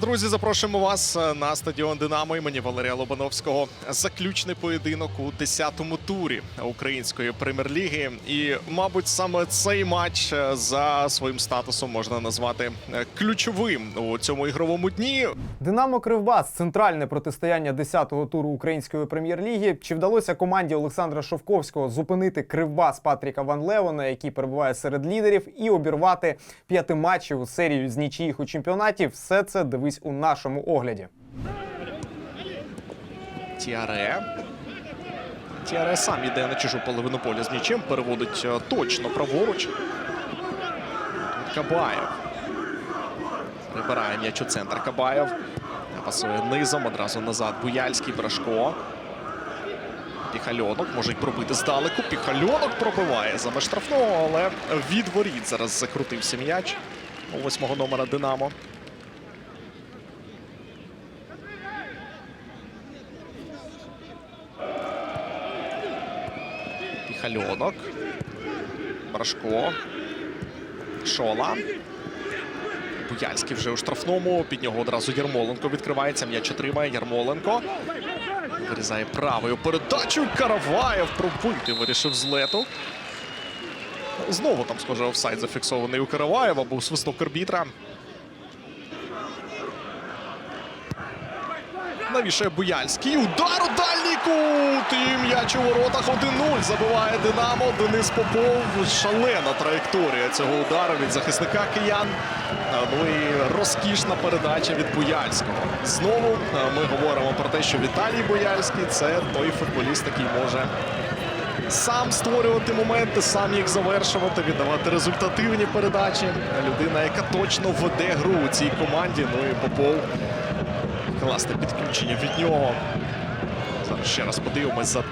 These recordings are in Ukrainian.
Друзі, запрошуємо вас е, на стадіон Динамо імені Валерія Лобановського. Заключний поєдинок у 10-му турі української прем'єр-ліги. І, мабуть, саме цей матч е, за своїм статусом можна назвати е, ключовим у цьому ігровому дні. Динамо Кривбас центральне протистояння 10-го туру української прем'єр-ліги. Чи вдалося команді Олександра Шовковського зупинити Кривбас Патріка Ван Леона, який перебуває серед лідерів, і обірвати п'ятиматчеву серію з нічиїх у чемпіонаті? Все це дивись у нашому огляді. Тіаре. Тіаре сам іде на чужу половину поля з нічим, переводить е, точно праворуч. Кабаєв. Прибирає м'яч у центр Кабаєв. Пасує низом, одразу назад Буяльський, Брашко. Піхальонок може й пробити здалеку. Піхальонок пробиває за штрафного, але від воріт зараз закрутився м'яч у восьмого номера Динамо. Піхальонок. Брашко. Шола. Буяльський вже у штрафному. Під нього одразу Ярмоленко відкривається. М'яч отримає Ярмоленко. Вирізає правою передачу. Караваєв пробити вирішив з лету. Знову там, схоже, офсайд зафіксований у Караваєва. Був свисток арбітра. Навішає Буяльський. Удар у дальній кут. І м'яч у воротах 1-0. Забиває Динамо. Денис Попов. Шалена траєкторія цього удару від захисника киян. А, Ну і розкішна передача від Буяльського. Знову ми говоримо про те, що Віталій Буяльський це той футболіст, який може сам створювати моменти, сам їх завершувати, віддавати результативні передачі. Людина, яка точно веде гру у цій команді. Ну і Попов класне підключення від нього. Зараз ще раз подивимось за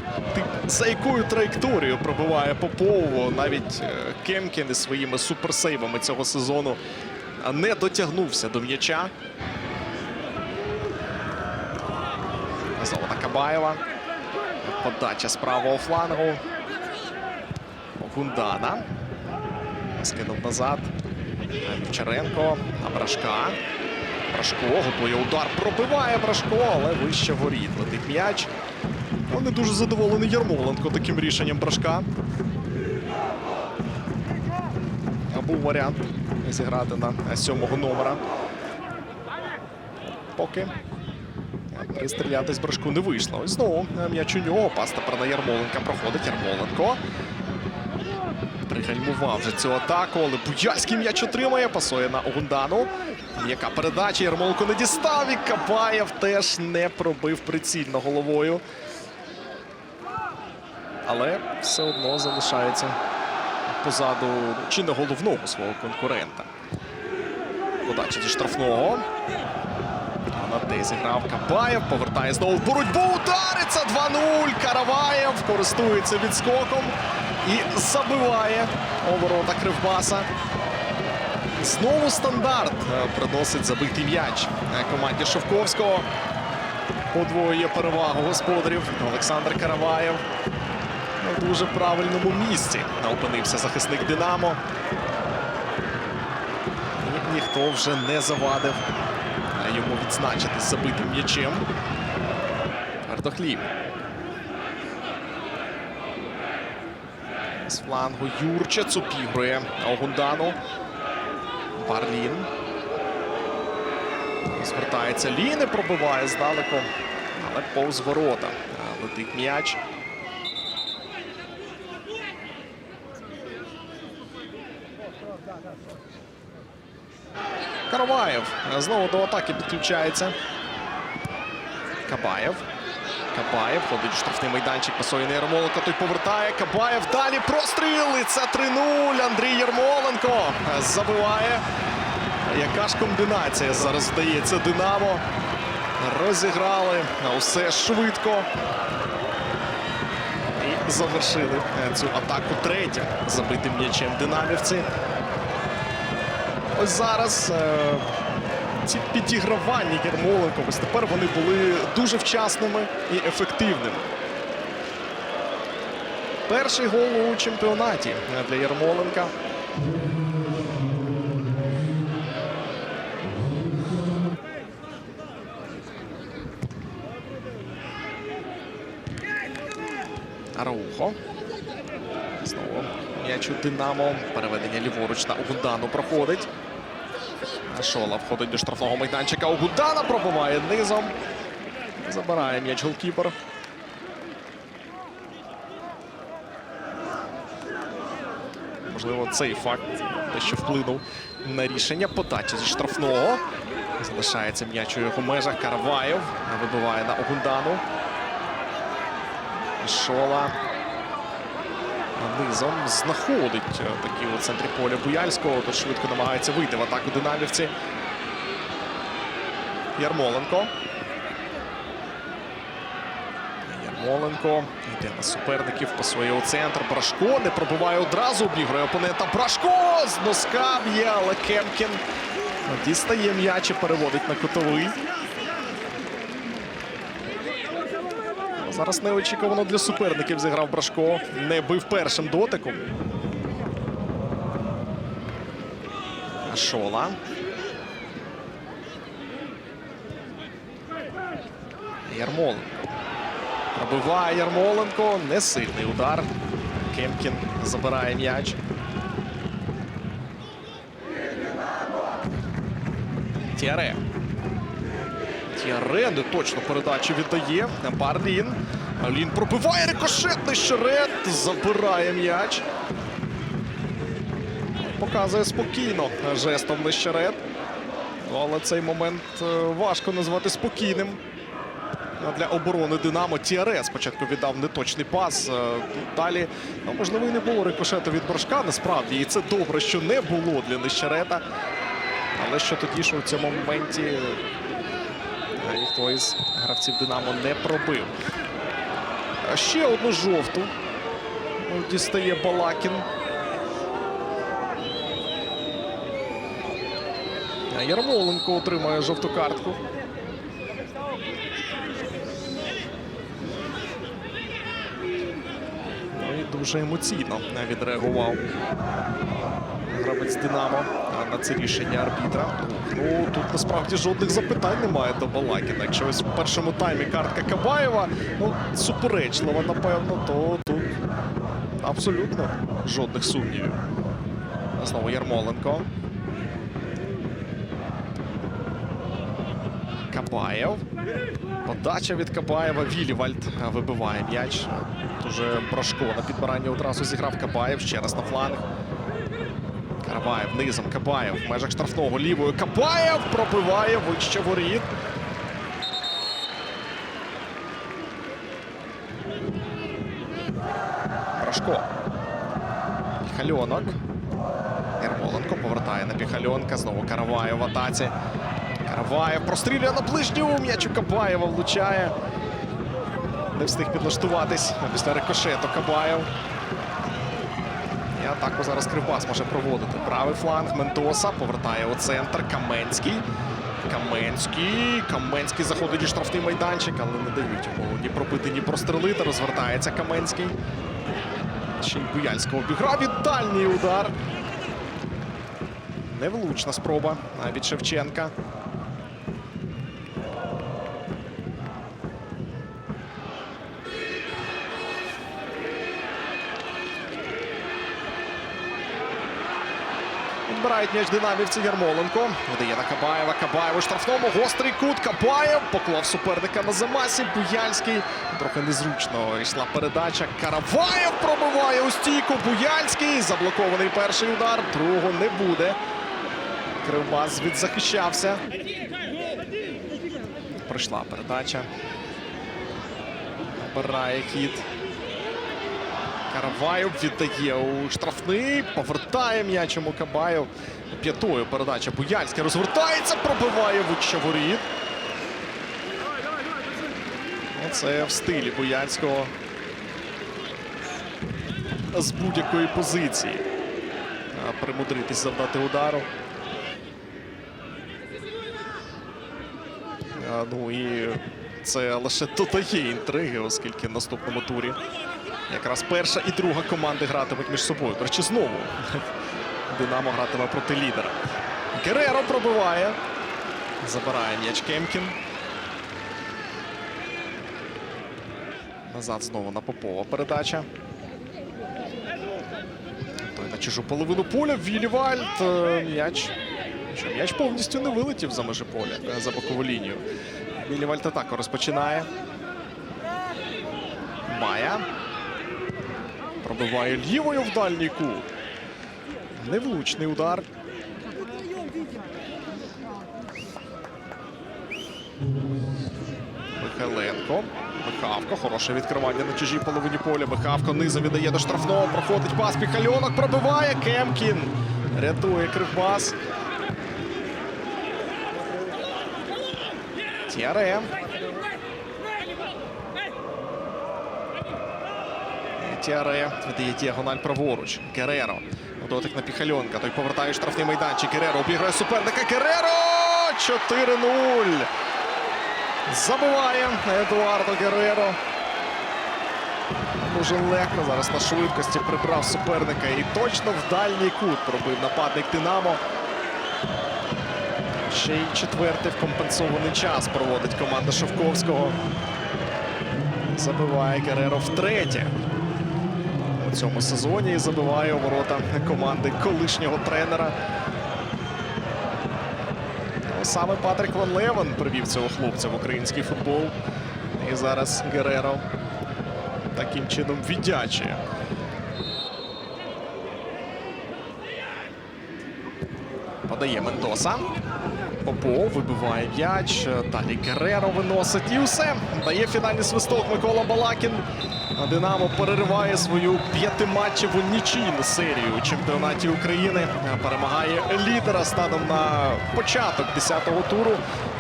за якою траєкторією пробиває Попов. Навіть е, Кемкін із своїми суперсейвами цього сезону не дотягнувся до м'яча. Золота Кабаєва. Подача з правого флангу. Гундана. Скинув назад. Вівчаренко. На Брашка. Брашко готує удар. Пробиває Брашко, але вище воріт. Летить м'яч. Ну, Не дуже задоволений Ярмоленко таким рішенням Брашка. А Був варіант зіграти на сьомого номера. Поки пристрілятись Брашку не вийшло. Ось знову м'яч у нього. Пас тепер на Ярмоленка проходить. Ярмоленко. Пригальмував вже цю атаку, але Буяльський м'яч отримає. Пасує на Огундану. Яка передача Ярмоленко не дістав. І Кабаєв теж не пробив прицільно головою. Але все одно залишається позаду чи не головного свого конкурента. Подача зі штрафного. На де зіграв Кабаєв. Повертає знову в боротьбу. Удариться 2-0. Караваєв користується відскоком і забиває у ворота Кривбаса. Знову стандарт е, приносить забитий м'яч е, команді Шовковського. Подвоює перевагу господарів. Олександр Караваєв на дуже правильному місці опинився захисник Динамо. І ніхто вже не завадив е, йому відзначитись забитим м'ячем. Артохлів. Флангу Юрчец обігрує Огундану. Барлін. Звертається Ліни, пробиває здалеку, але повз ворота. Летить м'яч. Караваєв знову до атаки підключається. Кабаєв. Кабаєв ходить у штрафний майданчик, пасує на Ярмоленко, той повертає. Кабаєв далі простріл. І це 3-0. Андрій Ярмоленко забиває. Яка ж комбінація зараз вдається Динамо. Розіграли усе швидко. І завершили цю атаку третім забитим м'ячем динамівці. Ось зараз е, ці підігравання ярмоленко Ось тепер вони були дуже вчасними і ефективними. Перший гол у чемпіонаті для Ярмоленка. Араухо. Знову м'яч у Динамо. Переведення ліворуч на Угундану проходить. Шола входить до штрафного майданчика. Огудана пробиває низом. Забирає м'яч голкіпер. Можливо, цей факт що вплинув на рішення подачі зі штрафного. Залишається м'яч у його межах. Караваєв вибиває на Огундану. Шола низом знаходить е, такі у центрі поля Буяльського. Тут швидко намагається вийти в атаку динамівці. Ярмоленко. Ярмоленко йде на суперників, пасує у центр. Брашко не пробиває одразу, обігрує опонента. Брашко з носка б'є, але Кемкін дістає м'яч і переводить на кутовий. Зараз неочікувано для суперників зіграв Брашко. Не бив першим дотиком. Шола. Ярмоленко. Пробиває Ярмоленко. Несильний удар. Кемкін забирає м'яч. Тіаре. Не точно передачу віддає. Барлін. Лін пробиває рикошетний щерет. Забирає м'яч. Показує спокійно жестом Нещерет. Ну, Але цей момент е, важко назвати спокійним. Для оборони Динамо Тіаре спочатку віддав неточний пас. Е, Далі, ну, можливо, і не було рикошету від Брашка. Насправді, і це добре, що не було для Нещерета. Але що тоді, що в цьому моменті ніхто із гравців Динамо не пробив. Ще одну жовту ну, дістає Балакін. Ярмоленко отримає жовту картку. Ну і дуже емоційно відреагував гравець Динамо на це рішення арбітра. Ну тут насправді жодних запитань немає до Балакіна. Якщо ось в першому таймі картка Кабаєва, ну суперечлива, напевно, то тут абсолютно жодних сумнівів. Знову Ярмоленко. Кабаєв. Подача від Кабаєва. Вілівальд вибиває м'яч. Дуже Брашко на підбиранні одразу зіграв Кабаєв. Ще раз на фланг. Караваєв низом. Кабаєв в межах штрафного лівою. Кабаєв пробиває вище воріт. Брашко. Піхальонок. Ярмоленко повертає на Піхальонка. Знову Караваєв в атаці. Караваєв прострілює на ближню. М'яч у Кабаєва влучає. Не встиг підлаштуватись після рикошету Кабаєв. І атаку зараз Кривбас може проводити. Правий фланг Ментоса повертає у центр. Каменський. Каменський. Каменський заходить у штрафний майданчик, але не дають йому ні пробити, ні прострелити. Розвертається Каменський. Ще й обіграв і дальній удар. Невлучна спроба від Шевченка. Відбирають м'яч динамівці Ярмоленко. Видає на Кабаєва. Кабаєв у штрафному. Гострий кут. Кабаєв поклав суперника на замасі. Буяльський. Трохи незручно йшла передача. Караваєв пробиває у стійку. Буяльський. Заблокований перший удар. Другого не буде. Кривбас відзахищався. Пройшла передача. Набирає хід. Караваєв віддає у штрафний. Повертає м'яч йому Кабаєв. П'ятою передача Буяльський розвертається, пробиває вище воріт. Оце в стилі Буяльського. З будь-якої позиції. Примудритись завдати удару. Ну і це лише додає інтриги, оскільки в наступному турі якраз перша і друга команди гратимуть між собою. До речі, знову Динамо гратиме проти лідера. Гереро пробиває. Забирає м'яч Кемкін. Назад знову на Попова передача. Той на чужу половину поля. Вільвальд. е, М'яч. М'яч повністю не вилетів за межі е, за бокову лінію. Вільвальд атаку розпочинає. Майя. Пробиває лівою в дальній кут. Невлучний удар. Михайленко. Михавко. Хороше відкривання на чужій половині поля. Михавко низом віддає до штрафного. Проходить пас. Піхальонок пробиває. Кемкін. Рятує Кривбас. Тіаре. Тіаре віддає діагональ праворуч. Кереро. Дотик на Піхальонка. Той повертає штрафний майданчик. Кереро обіграє суперника. Кереро! 4-0. Забиває Едуардо Гереро. Дуже легко зараз на швидкості прибрав суперника і точно в дальній кут пробив нападник Динамо. Ще й четвертий в компенсований час проводить команда Шовковського. Забиває Гереро втретє у цьому сезоні і забиває ворота команди колишнього тренера. Ну, Саме Патрік Ван Левен привів цього хлопця в український футбол. І зараз Гереро таким чином віддячує. Подає Мендоса. Попов вибиває м'яч. Далі Гереро виносить. І все. Дає фінальний свисток Микола Балакін. Динамо перериває свою п'ятиматчеву нічийну серію у чемпіонаті України. Перемагає лідера станом на початок 10-го туру.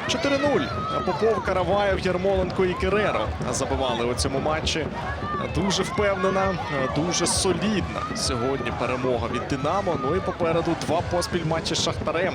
4-0. Попов, Караваєв, Ярмоленко і Кереро забивали у цьому матчі. Дуже впевнена, дуже солідна сьогодні перемога від Динамо. Ну і попереду два поспіль матчі з Шахтарем.